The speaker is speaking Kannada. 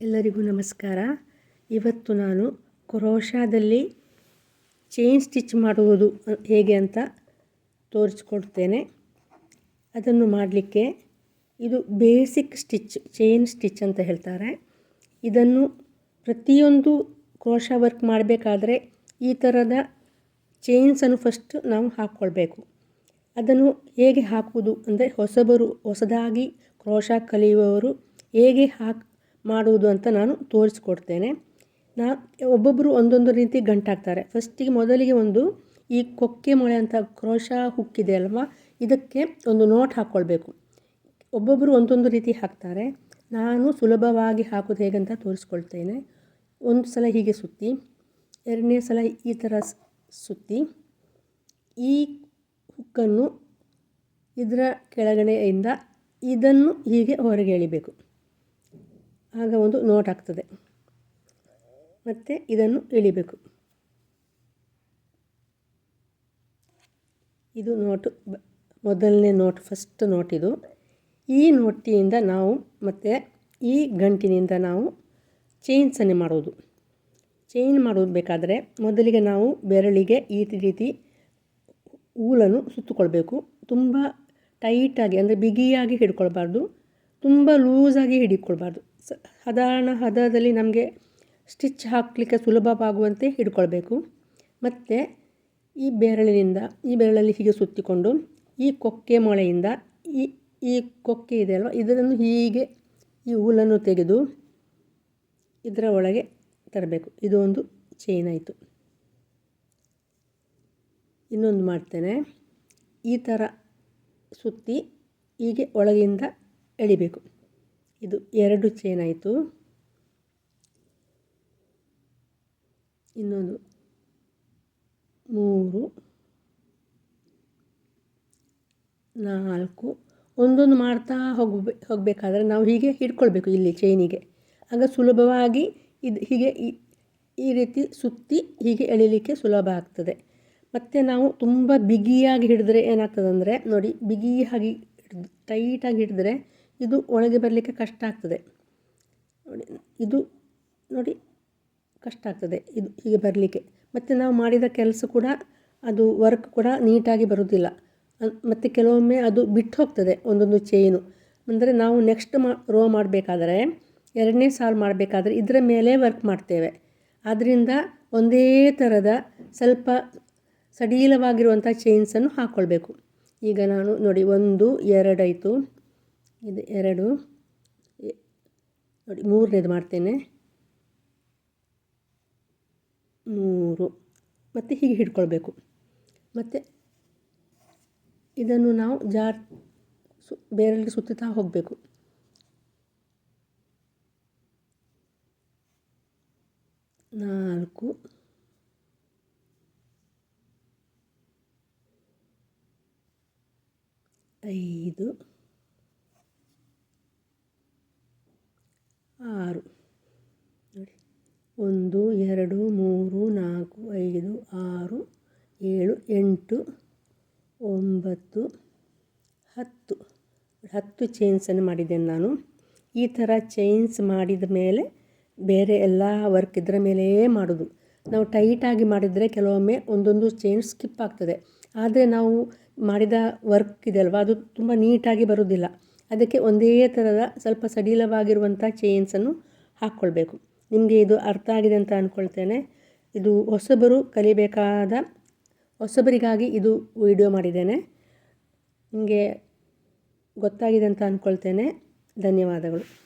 ಎಲ್ಲರಿಗೂ ನಮಸ್ಕಾರ. ಇವತ್ತು ನಾನು ಕ್ರೋಶಾದಲ್ಲಿ ಚೈನ್ ಸ್ಟಿಚ್ ಮಾಡುವುದು ಹೇಗೆ ಅಂತ ತೋರಿಸ್ಕೊಡ್ತೇನೆ. ಅದನ್ನು ಮಾಡಲಿಕ್ಕೆ ಇದು ಬೇಸಿಕ್ ಸ್ಟಿಚ್, ಚೈನ್ ಸ್ಟಿಚ್ ಅಂತ ಹೇಳ್ತಾರೆ. ಇದನ್ನು ಪ್ರತಿಯೊಂದು ಕ್ರೋಶ ವರ್ಕ್ ಮಾಡಬೇಕಾದ್ರೆ ಈ ಥರದ ಚೈನ್ಸನ್ನು ಫಸ್ಟ್ ನಾವು ಹಾಕ್ಕೊಳ್ಬೇಕು. ಅದನ್ನು ಹೇಗೆ ಹಾಕುವುದು ಅಂದರೆ ಹೊಸಬರು, ಹೊಸದಾಗಿ ಕ್ರೋಶ ಕಲಿಯುವವರು ಹೇಗೆ ಹಾಕಿ ಮಾಡುವುದು ಅಂತ ನಾನು ತೋರಿಸ್ಕೊಡ್ತೇನೆ. ನಾ ಒಬ್ಬೊಬ್ಬರು ಒಂದೊಂದು ರೀತಿ ಗಂಟಾಕ್ತಾರೆ. ಫಸ್ಟಿಗೆ ಮೊದಲಿಗೆ ಒಂದು ಈ ಕೊಕ್ಕೆ ಮೊಳೆ ಅಂತ ಕ್ರೋಶ ಹುಕ್ಕಿದೆ ಅಲ್ವಾ? ಇದಕ್ಕೆ ಒಂದು ನೋಟ್ ಹಾಕ್ಕೊಳ್ಬೇಕು ಒಬ್ಬೊಬ್ಬರು ಒಂದೊಂದು ರೀತಿ ಹಾಕ್ತಾರೆ. ನಾನು ಸುಲಭವಾಗಿ ಹಾಕೋದು ಹೇಗಂತ ತೋರಿಸ್ಕೊಳ್ತೇನೆ. ಒಂದು ಸಲ ಹೀಗೆ ಸುತ್ತಿ, ಎರಡನೇ ಸಲ ಈ ಥರ ಸುತ್ತಿ, ಈ ಹುಕ್ಕನ್ನು ಇದರ ಕೆಳಗಡೆಯಿಂದ ಇದನ್ನು ಹೀಗೆ ಹೊರಗೆ ಎಳಿಬೇಕು. ಆಗ ಒಂದು ನೋಟ್ ಆಗ್ತದೆ. ಮತ್ತು ಇದನ್ನು ಇಳಿಬೇಕು ಇದು ನೋಟು ಮೊದಲನೇ ನೋಟ್ ಫಸ್ಟ್ ನೋಟ್ ಇದು. ಈ ನೋಟಿಯಿಂದ ನಾವು ಮತ್ತು ಈ ಗಂಟಿನಿಂದ ನಾವು ಚೈನ್ಸನ್ನೇ ಮಾಡೋದು ಚೈನ್ ಬೇಕಾದರೆ ಮೊದಲಿಗೆ ನಾವು ಬೆರಳಿಗೆ ಈ ರೀತಿ ಊಲನ್ನು ಸುತ್ತುಕೊಳ್ಬೇಕು. ತುಂಬ ಟೈಟಾಗಿ ಅಂದರೆ ಬಿಗಿಯಾಗಿ ಹಿಡ್ಕೊಳ್ಬಾರ್ದು. ತುಂಬ ಲೂಸಾಗಿ ಹಿಡಿಕೊಳ್ಬಾರ್ದು. ಸಾಧಾರಣ ಹದದಲ್ಲಿ ನಮಗೆ ಸ್ಟಿಚ್ ಹಾಕಲಿಕ್ಕೆ ಸುಲಭವಾಗುವಂತೆ ಹಿಡ್ಕೊಳ್ಬೇಕು. ಮತ್ತು ಈ ಬೆರಳಿನಿಂದ, ಈ ಬೆರಳಲ್ಲಿ ಹೀಗೆ ಸುತ್ತಿಕೊಂಡು, ಈ ಕೊಕ್ಕೆ ಮೊಳೆಯಿಂದ, ಈ ಈ ಕೊಕ್ಕೆ ಇದೆ ಅಲ್ವ? ಇದನ್ನು ಹೀಗೆ ಈ ಹೂಲನ್ನು ತೆಗೆದು ಇದರ ಒಳಗೆ ತರಬೇಕು. ಇದು ಒಂದು ಚೈನ್ ಆಯಿತು. ಇನ್ನೊಂದು ಮಾಡ್ತೇನೆ. ಈ ಥರ ಸುತ್ತಿ ಹೀಗೆ ಒಳಗಿಂದ ಎಳಿಬೇಕು. ಇದು ಎರಡು ಚೈನ್ ಆಯಿತು. ಇನ್ನೊಂದು ಮೂರು, ನಾಲ್ಕು, ಒಂದೊಂದು ಮಾಡ್ತಾ ಹೋಗ್ಬೇ, ಹೋಗಬೇಕಾದ್ರೆ ನಾವು ಹೀಗೆ ಹಿಡ್ಕೊಳ್ಬೇಕು ಇಲ್ಲಿ ಚೈನಿಗೆ ಆಗ ಸುಲಭವಾಗಿ ಇದು ಹೀಗೆ ಈ ರೀತಿ ಸುತ್ತಿ ಹೀಗೆ ಎಳಿಲಿಕ್ಕೆ ಸುಲಭ ಆಗ್ತದೆ. ಮತ್ತು ನಾವು ತುಂಬ ಬಿಗಿಯಾಗಿ ಹಿಡಿದ್ರೆ ಏನಾಗ್ತದೆ ಅಂದರೆ ನೋಡಿ, ಬಿಗಿಯಾಗಿ ಟೈಟಾಗಿ ಹಿಡಿದ್ರೆ ಇದು ಒಳಗೆ ಬರಲಿಕ್ಕೆ ಕಷ್ಟ ಆಗ್ತದೆ. ನೋಡಿ, ಇದು ನೋಡಿ ಕಷ್ಟ ಆಗ್ತದೆ ಇದು ಹೀಗೆ ಬರಲಿಕ್ಕೆ. ಮತ್ತು ನಾವು ಮಾಡಿದ ಕೆಲಸ ಕೂಡ ಅದು ವರ್ಕ್ ಕೂಡ ನೀಟಾಗಿ ಬರುವುದಿಲ್ಲ ಮತ್ತು ಕೆಲವೊಮ್ಮೆ ಅದು ಬಿಟ್ಟು ಹೋಗ್ತದೆ ಒಂದೊಂದು ಚೈನು ಅಂದರೆ ನಾವು ನೆಕ್ಸ್ಟ್ ಮಾ ರೋ ಮಾಡಬೇಕಾದ್ರೆ ಎರಡನೇ ಸಾಲು ಮಾಡಬೇಕಾದ್ರೆ ಇದರ ಮೇಲೆ ವರ್ಕ್ ಮಾಡ್ತೇವೆ. ಆದ್ದರಿಂದ ಒಂದೇ ಥರದ ಸ್ವಲ್ಪ ಸಡಿಲವಾಗಿರುವಂಥ ಚೈನ್ಸನ್ನು ಹಾಕ್ಕೊಳ್ಬೇಕು ಈಗ ನಾನು ನೋಡಿ, ಒಂದು ಎರಡಾಯಿತು ಇದು ಎರಡು. ನೋಡಿ, ಮೂರನೇದು ಮಾಡ್ತೇನೆ. ಮೂರು. ಮತ್ತು ಹೀಗೆ ಹಿಡ್ಕೊಳ್ಬೇಕು. ಮತ್ತು ಇದನ್ನು ನಾವು ಜಾರ್ ಸು ಬೇರೆಲ್ಲಿ ಸುತ್ತುತ್ತಾ ಹೋಗಬೇಕು. ನಾಲ್ಕು. ಐದು ಆರು ನೋಡಿ ಒಂದು, ಎರಡು, ಮೂರು, ನಾಲ್ಕು, ಐದು, ಆರು, ಏಳು, ಎಂಟು, ಒಂಬತ್ತು, ಹತ್ತು. ಹತ್ತು ಚೈನ್ಸನ್ನು ಮಾಡಿದ್ದೇನೆ ನಾನು. ಈ ಥರ ಚೈನ್ಸ್ ಮಾಡಿದ ಮೇಲೆ ಬೇರೆ ಎಲ್ಲ ವರ್ಕ್ ಇದರ ಮೇಲೆಯೇ ಮಾಡೋದು. ನಾವು ಟೈಟಾಗಿ ಮಾಡಿದರೆ ಕೆಲವೊಮ್ಮೆ ಒಂದೊಂದು ಚೈನ್ ಸ್ಕಿಪ್ ಆಗ್ತದೆ. ಆದರೆ ನಾವು ಮಾಡಿದ ವರ್ಕ್ ಇದೆ ಅಲ್ವಾ ಅದು ತುಂಬ ನೀಟಾಗಿ ಬರೋದಿಲ್ಲ. ಅದಕ್ಕೆ ಒಂದೇ ಥರದ ಸ್ವಲ್ಪ ಸಡಿಲವಾಗಿರುವಂಥ ಚೈನ್ಸನ್ನು ಹಾಕ್ಕೊಳ್ಬೇಕು. ನಿಮಗೆ ಇದು ಅರ್ಥ ಆಗಿದೆ ಅಂತ ಅಂದ್ಕೊಳ್ತೇನೆ ಇದು ಹೊಸಬರು ಕಲಿಬೇಕಾದ, ಹೊಸಬರಿಗಾಗಿ ಇದು ವಿಡಿಯೋ ಮಾಡಿದ್ದೇನೆ. ನಿಮಗೆ ಗೊತ್ತಾಗಿದೆ ಅಂತ ಅಂದ್ಕೊಳ್ತೇನೆ ಧನ್ಯವಾದಗಳು.